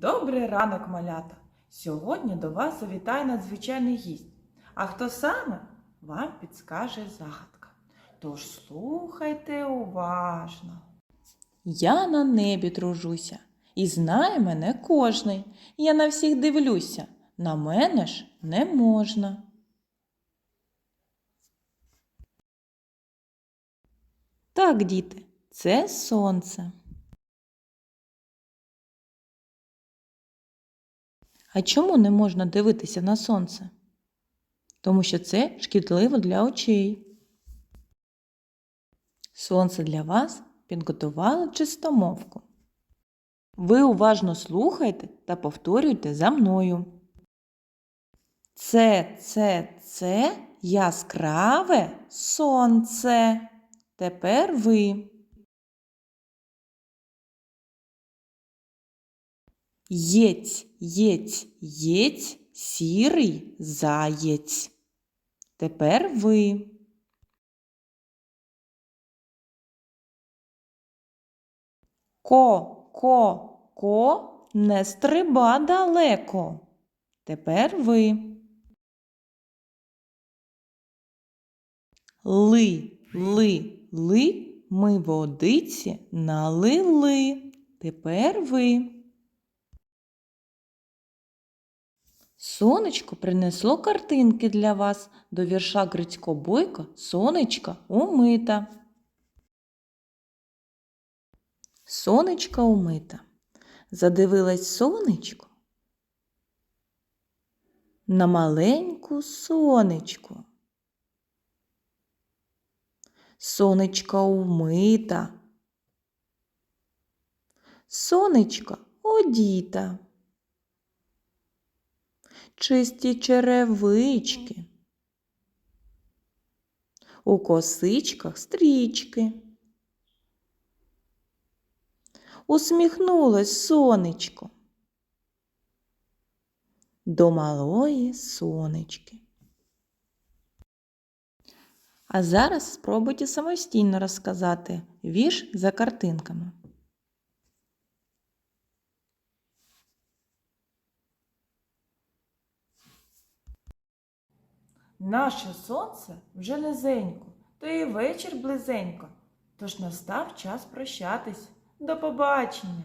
Добрий ранок, малята! Сьогодні до вас завітає надзвичайний гість. А хто саме вам підскаже загадка. Тож слухайте уважно. Я на небі тружуся, і знає мене кожний. Я на всіх дивлюся, на мене ж не можна. Так, діти, це сонце. А чому не можна дивитися на сонце? Тому що це шкідливо для очей. Сонце для вас підготувало чистомовку. Ви уважно слухайте та повторюйте за мною. Це, це, це яскраве сонце. Тепер ви. Єць, єць, єць, сірий заєць. Тепер ви. Ко, ко, ко, не стриба далеко. Тепер ви. Ли, ли, ли, ми водиці налили. Тепер ви. Сонечко принесло картинки для вас до вірша Грицько Бойко Сонечка умита. Сонечка умита. Задивилась сонечко на маленьку сонечку. Сонечка умита. Сонечка одіта. Чисті черевички. У косичках стрічки. Усміхнулось сонечко до малої сонечки. А зараз спробуйте самостійно розказати вірш за картинками. Наше сонце вже низенько, то і вечір близенько. Тож настав час прощатись. До побачення!